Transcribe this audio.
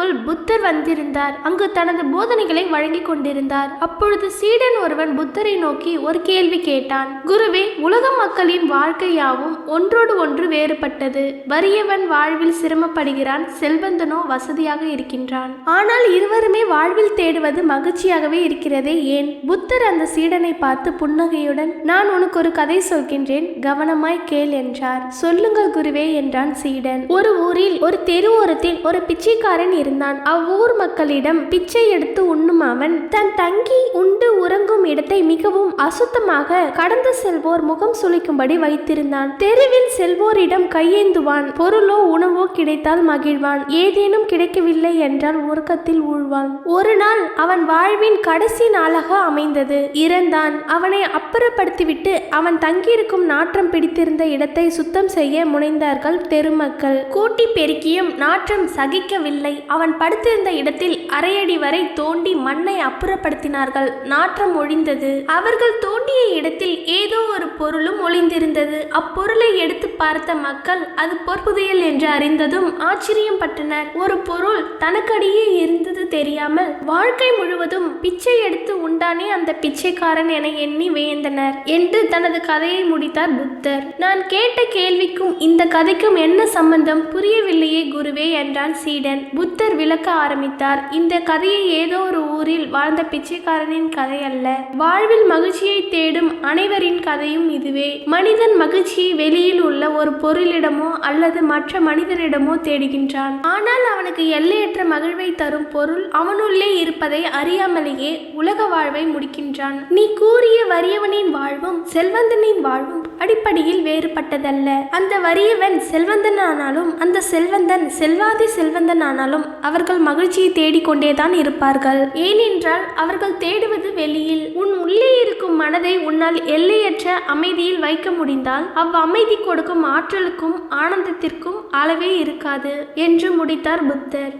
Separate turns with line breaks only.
மடத்துக்குள் புத்தர் வந்திருந்தார். அங்கு தனது போதனைகளை வழங்கிக் கொண்டிருந்தார். அப்பொழுது சீடன் ஒருவன் புத்தரை நோக்கி ஒரு கேள்வி கேட்டான். குருவே உலக மக்களின் வாழ்க்கையாவும் ஒன்றோடு ஒன்று வேறுபட்டது. வறியவன் வாழ்வில் சிரமப்படுகிறான் செல்வந்தனோ வசதியாக இருக்கின்றான். ஆனால் இருவருமே வாழ்வில் தேடுவது மகிழ்ச்சியாகவே இருக்கிறதே ஏன்? புத்தர் அந்த சீடனை பார்த்து புன்னகையுடன் நான் உனக்கு ஒரு கதை சொல்கின்றேன் கவனமாய் கேள் என்றார். சொல்லுங்கள் குருவே என்றான் சீடன். ஒரு ஊரில் ஒரு தெருவோரத்தில் ஒரு பிச்சைக்காரன் இருந்தான். அவ்வூர் மக்களிடம் பிச்சை எடுத்து உண்ணும் அவன் தன் தங்கி உண்டு உறங்கும் இடத்தை மிகவும் அசுத்தமாக கடந்து செல்வோர் முகம் சுளிக்கும்படி வைத்திருந்தான். தெருவில் செல்வோரிடம் கையேந்துவான். பொருளோ உணவோ கிடைத்தால் மகிழ்வான். ஏதேனும் கிடைக்கவில்லை என்றால் உறக்கத்தில் ஊழ்வான். ஒரு நாள் அவன் வாழ்வின் கடைசி நாளாக அமைந்தது. இறந்தான். அவனை அப்புறப்படுத்திவிட்டு அவன் தங்கியிருக்கும் நாற்றம் பிடித்திருந்த இடத்தை சுத்தம் செய்ய முனைந்தார்கள் தெருமக்கள். கூட்டி பெருக்கியும் நாற்றம் சகிக்கவில்லை. அவன் படுத்திருந்த இடத்தில் அரையடி வரை தோண்டி மண்ணை அப்புறப்படுத்தினார்கள். நாற்றம் ஒழிந்தது அவர்கள் தோண்டிய இடத்தில் ஏதோ ஒரு பொருளும் ஒளிந்திருந்தது. அப்பொருளை எடுத்து பார்த்த மக்கள் அது பொற்புதையல் என்று அறிந்ததும் ஆச்சரியம் பட்டனர் ஒரு பொருள் தனக்கடியே இருந்தது தெரியாமல் வாழ்க்கை முழுவதும் பிச்சை எடுத்து உண்டானே அந்த பிச்சைக்காரன் என எண்ணி வியந்தனர் என்று தனது கதையை முடித்தார் புத்தர். நான் கேட்ட கேள்விக்கும் இந்த கதைக்கும் என்ன சம்பந்தம்? புரியவில்லையே குருவே என்றான் சீடன். புத்தர் விளக்க ஆரம்பித்தார். இந்த கதையை ஏதோ ஒரு ஊரில் வாழ்ந்த பிச்சைக்காரனின் கதை அல்ல. வாழ்வில் மகிழ்ச்சியை தேடும் அனைவரின் கதையும் இதுவே. மனிதன் மகிழ்ச்சியை வெளியில் உள்ள ஒரு பொருளிடமோ அல்லது மற்ற மனிதனிடமோ தேடுகின்றான். ஆனால் அவனுக்கு எல்லையற்ற மகிழ்வை தரும் பொருள் அவனுள்ளே இருப்பதை அறியாமலேயே உலக வாழ்வை முடிக்கின்றான். நீ கூறிய வறியவனின் வாழ்வும் செல்வந்தனின் வாழ்வும் அடிப்படையில் வேறுபட்டதல்ல. அந்த வறியவன் செல்வந்தனானாலும் அந்த செல்வந்தன் செல்வாதி செல்வந்தனானாலும் அவர்கள் மகிழ்ச்சியை தேடிக்கொண்டேதான் இருப்பார்கள். ஏனென்றால் அவர்கள் தேடுவது வெளியில். உன் உள்ளே இருக்கும் மனதை உன்னால் எல்லையற்ற அமைதியில் வைக்க முடிந்தால் அவ் அமைதி கொடுக்கும் ஆற்றலுக்கும் ஆனந்தத்திற்கும் அளவே இருக்காது என்று முடித்தார் புத்தர்.